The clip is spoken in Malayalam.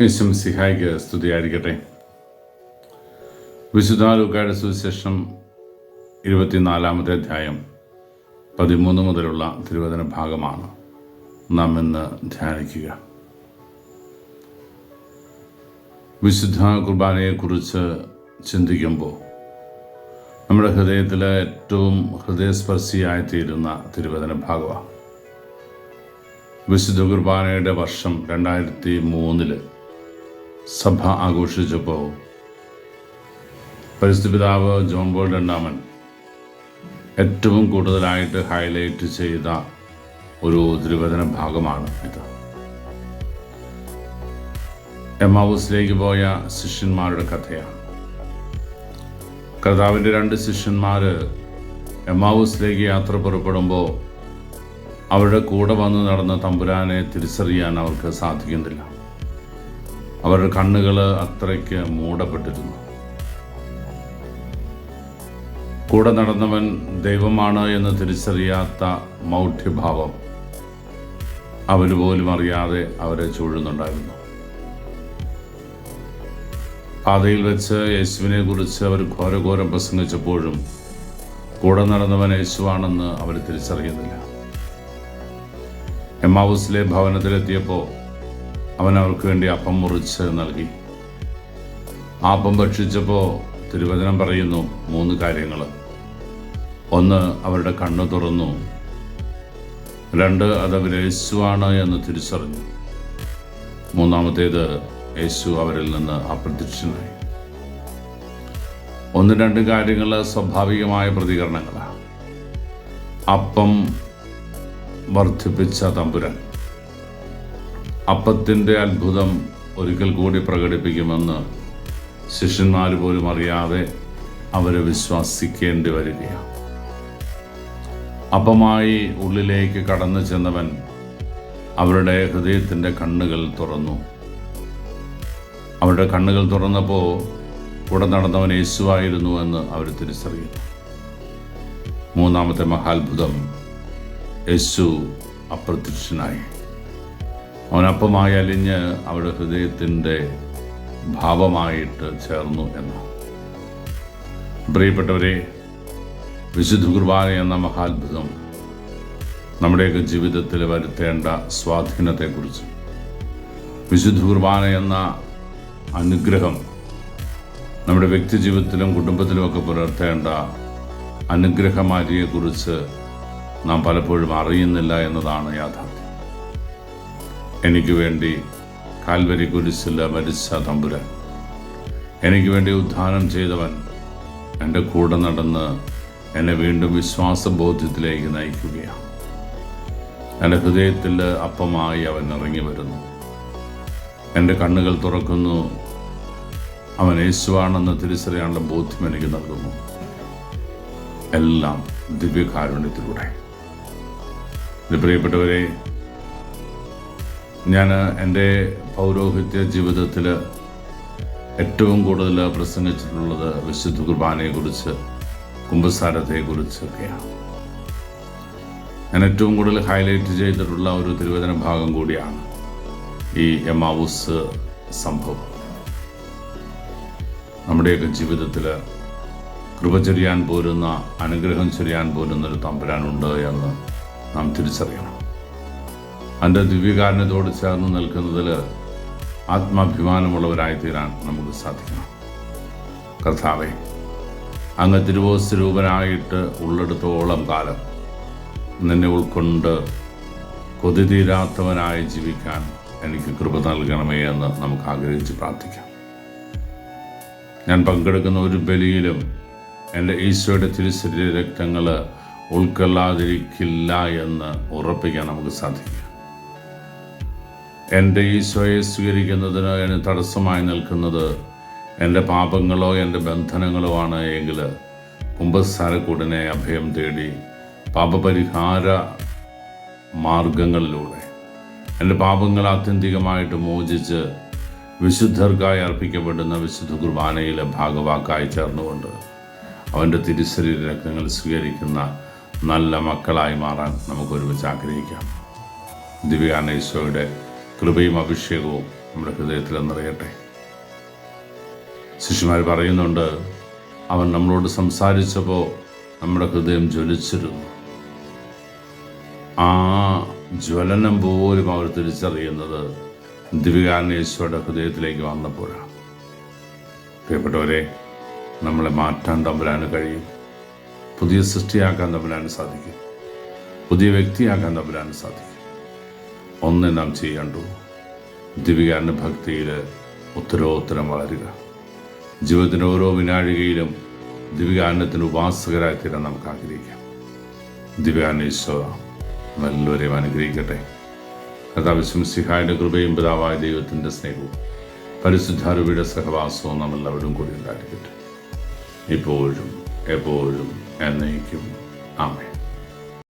യേശും സിഹായിക്ക് സ്തുതിയായിരിക്കട്ടെ. വിശുദ്ധ ലൂക്കായുടെ സുവിശേഷം ഇരുപത്തിനാലാമത്തെ അധ്യായം പതിമൂന്ന് മുതലുള്ള തിരുവചന ഭാഗമാണ് നാം ഇന്ന് ധ്യാനിക്കുക. വിശുദ്ധ കുർബാനയെക്കുറിച്ച് ചിന്തിക്കുമ്പോൾ നമ്മുടെ ഹൃദയത്തിൽ ഏറ്റവും ഹൃദയസ്പർശിയായി തീരുന്ന തിരുവചന ഭാഗമാണ്. വിശുദ്ധ കുർബാനയുടെ വർഷം രണ്ടായിരത്തി മൂന്നിൽ സഭ ആഘോഷിച്ചപ്പോൾ പരിസ്ഥിതി പിതാവ് ജോൺ ബോൾ രണ്ടാമൻ ഏറ്റവും കൂടുതലായിട്ട് ഹൈലൈറ്റ് ചെയ്ത ഒരു തിരുവചന ഭാഗമാണ് ഇത്. എമാവൂസിലേക്ക് പോയ ശിഷ്യന്മാരുടെ കഥയാണ്. കർത്താവിന്റെ രണ്ട് ശിഷ്യന്മാർ എമാവൂസിലേക്ക് യാത്ര പുറപ്പെടുമ്പോൾ അവരുടെ കൂടെ വന്ന് നടന്ന തമ്പുരാനെ തിരിച്ചറിയാൻ അവർക്ക് സാധിക്കുന്നില്ല. അവരുടെ കണ്ണുകൾ അത്രയ്ക്ക് മൂടപ്പെട്ടിരുന്നു. കൂടെ നടന്നവൻ ദൈവമാണ് എന്ന് തിരിച്ചറിയാത്ത മൗഢ്യഭാവം അവർ പോലും അറിയാതെ അവരെ ചൂഴുന്നുണ്ടായിരുന്നു. പാതയിൽ വെച്ച് യേശുവിനെ കുറിച്ച് അവർ ഘോരഘോരം പ്രസംഗിച്ചപ്പോഴും കൂടെ നടന്നവൻ യേശുവാണെന്ന് അവർ തിരിച്ചറിയുന്നില്ല. എമ്മാവൂസിലെ ഭവനത്തിലെത്തിയപ്പോൾ അവൻ അവർക്ക് വേണ്ടി അപ്പം മുറിച്ച് നൽകി. ആ അപ്പം ഭക്ഷിച്ചപ്പോൾ തിരുവചനം പറയുന്നു മൂന്ന് കാര്യങ്ങൾ ഒന്ന് അവരുടെ കണ്ണ് തുറന്നു. രണ്ട് അത് അവർ യേശുവാണ് എന്ന് തിരിച്ചറിഞ്ഞു. മൂന്നാമത്തേത് യേശു അവരിൽ നിന്ന് അപ്രത്യക്ഷനായി. ഒന്ന് രണ്ട് കാര്യങ്ങൾ സ്വാഭാവികമായ പ്രതികരണങ്ങളാണ്. അപ്പം വർദ്ധിപ്പിച്ച തമ്പുരൻ. അപ്പത്തിന്റെ അത്ഭുതം ഒരിക്കൽ കൂടി പ്രകടിപ്പിക്കുമെന്ന് ശിഷ്യന്മാർ പോലും അറിയാതെ അവരെ വിശ്വസിക്കേണ്ടി വരികയാണ്. അപ്പമായി ഉള്ളിലേക്ക് കടന്നു ചെന്നവൻ അവരുടെ ഹൃദയത്തിന്റെ കണ്ണുകൾ തുറന്നു. അവരുടെ കണ്ണുകൾ തുറന്നപ്പോൾ കൂടെ നടന്നവൻ യേശുവായിരുന്നു എന്ന് അവർ തിരിച്ചറിയുന്നു. മൂന്നാമത്തെ മഹാത്ഭുതം യേശു അപ്രത്യക്ഷനായി. അവനപ്പമായി അലിഞ്ഞ് അവരുടെ ഹൃദയത്തിന്റെ ഭാവമായിട്ട് ചേർന്നു എന്ന്. പ്രിയപ്പെട്ടവരെ വിശുദ്ധ കുർബാന എന്ന മഹാത്ഭുതം നമ്മുടെയൊക്കെ ജീവിതത്തിൽ വരുത്തേണ്ട സ്വാധീനത്തെക്കുറിച്ച്. വിശുദ്ധ കുർബാന എന്ന അനുഗ്രഹം നമ്മുടെ വ്യക്തി ജീവിതത്തിലും കുടുംബത്തിലുമൊക്കെ പുലർത്തേണ്ട അനുഗ്രഹമാരിയെക്കുറിച്ച് നാം പലപ്പോഴും അറിയുന്നില്ല എന്നതാണ് യാഥാർത്ഥ്യം. എനിക്ക് വേണ്ടി കാൽവരി കുരിശില്ല മരിച്ച തമ്പുരാൻ. എനിക്ക് വേണ്ടി ഉദ്ധാനം ചെയ്തവൻ എന്റെ കൂടെ നടന്ന് എന്നെ വീണ്ടും വിശ്വാസബോധ്യത്തിലേക്ക് നയിക്കുകയാണ്. എന്റെ ഹൃദയത്തിൽ അപ്പമായി അവൻ ഇറങ്ങി വരുന്നു. എന്റെ കണ്ണുകൾ തുറക്കുന്നു. അവൻ യേശുവാണെന്ന് തിരിച്ചറിയാനുള്ള ബോധ്യം എനിക്ക് നൽകുന്നു. എല്ലാം ദിവ്യകാരുണ്യത്തിലൂടെ. പ്രിയപ്പെട്ടവരെ ഞാൻ എന്റെ പൗരോഹിത്യ ജീവിതത്തിൽ ഏറ്റവും കൂടുതൽ പ്രസംഗിച്ചിട്ടുള്ളത് വിശുദ്ധ കുർബാനയെക്കുറിച്ച് കുമ്പസാരത്തെക്കുറിച്ചൊക്കെയാണ്. ഞാൻ ഏറ്റവും കൂടുതൽ ഹൈലൈറ്റ് ചെയ്തിട്ടുള്ള ഒരു തിരുവചന ഭാഗം കൂടിയാണ് ഈ എമാവൂസ് സംഭവം. നമ്മുടെയൊക്കെ ജീവിതത്തിൽ കൃപ ചൊരിയാൻ പോരുന്ന അനുഗ്രഹം ചൊരിയാൻ പോരുന്ന ഒരു തമ്പുരാനുണ്ട് എന്ന് നാം തിരിച്ചറിയണം. അതിന്റെ ദിവ്യകാരണത്തോട് ചേർന്ന് നിൽക്കുന്നതിൽ ആത്മാഭിമാനമുള്ളവരായി തീരാൻ നമുക്ക് സാധിക്കണം. കർത്താവെ അങ്ങ് തിരുവോസ്വരൂപനായിട്ട് ഉള്ളിടത്തോളം കാലം നിന്നെ ഉൾക്കൊണ്ട് കൊതി തീരാത്തവനായി ജീവിക്കാൻ എനിക്ക് കൃപ നൽകണമേ എന്ന് നമുക്ക് ആഗ്രഹിച്ച് പ്രാർത്ഥിക്കാം. ഞാൻ പങ്കെടുക്കുന്ന ഒരു ബലിയിലും എന്റെ ഈശോയുടെ തിരുശരീര രക്തങ്ങൾ ഉൾക്കൊള്ളാതിരിക്കില്ല എന്ന് ഉറപ്പിക്കാൻ നമുക്ക് സാധിക്കും. എന്റെ ഈശോയെ സ്വീകരിക്കുന്നതിന് എന്നെ തടസ്സമായി നിൽക്കുന്നത് എന്റെ പാപങ്ങളോ എന്റെ ബന്ധനങ്ങളോ ആണ് എങ്കിൽ കുംഭസാരക്കൂടിനെ അഭയം തേടി പാപപരിഹാര മാർഗങ്ങളിലൂടെ എന്റെ പാപങ്ങൾ ആത്യന്തികമായിട്ട് മോചിച്ച് വിശുദ്ധർക്കായി അർപ്പിക്കപ്പെടുന്ന വിശുദ്ധ കുർബാനയിലെ ഭാഗവാക്കായി ചേർന്നുകൊണ്ട് അവന്റെ തിരുശരീര രക്തങ്ങൾ സ്വീകരിക്കുന്ന നല്ല മക്കളായി മാറാൻ നമുക്കൊരുമിച്ച് ആഗ്രഹിക്കാം. ദിവ്യാനീശോയുടെ കൃപയും അഭിഷേകവും നമ്മുടെ ഹൃദയത്തിൽ നിറയട്ടെ. ശിശുമാർ പറയുന്നുണ്ട് അവൻ നമ്മളോട് സംസാരിച്ചപ്പോൾ നമ്മുടെ ഹൃദയം ജ്വലിച്ചിരുന്നു. ആ ജ്വലനം പോലും അവർ തിരിച്ചറിയുന്നത് ദിവികാനേശ്വരുടെ ഹൃദയത്തിലേക്ക് വന്നപ്പോഴാണ്. പ്രിയപ്പെട്ടവരെ നമ്മളെ മാറ്റാൻ തമ്പുരാന് കഴിയും. പുതിയ സൃഷ്ടിയാക്കാൻ തമ്പുരാന് സാധിക്കും. പുതിയ വ്യക്തിയാക്കാൻ തമ്പുരാന് സാധിക്കും. ഒന്നേ നാം ചെയ്യേണ്ടു? ദിവികാരന്റെ ഭക്തിയിൽ ഉത്തരോത്തരം വളരുക. ജീവിതത്തിന്റെ ഓരോ വിനാഴികയിലും ദിവികാരണത്തിന് ഉപാസകരായി തീരാൻ നമുക്ക് ആഗ്രഹിക്കാം. ദിവികാനേശ്വര നല്ലവരെയും അനുഗ്രഹിക്കട്ടെ. കഥാവിശ്വം സിഹായുടെ കൃപയും പിതാവായ ദൈവത്തിന്റെ സ്നേഹവും പരിശുദ്ധാരൂപിയുടെ സഹവാസവും നാം എല്ലാവരും കൂടി ഉണ്ടായിരിക്കട്ടെ. ഇപ്പോഴും എപ്പോഴും എന്നേക്കും. ആമേ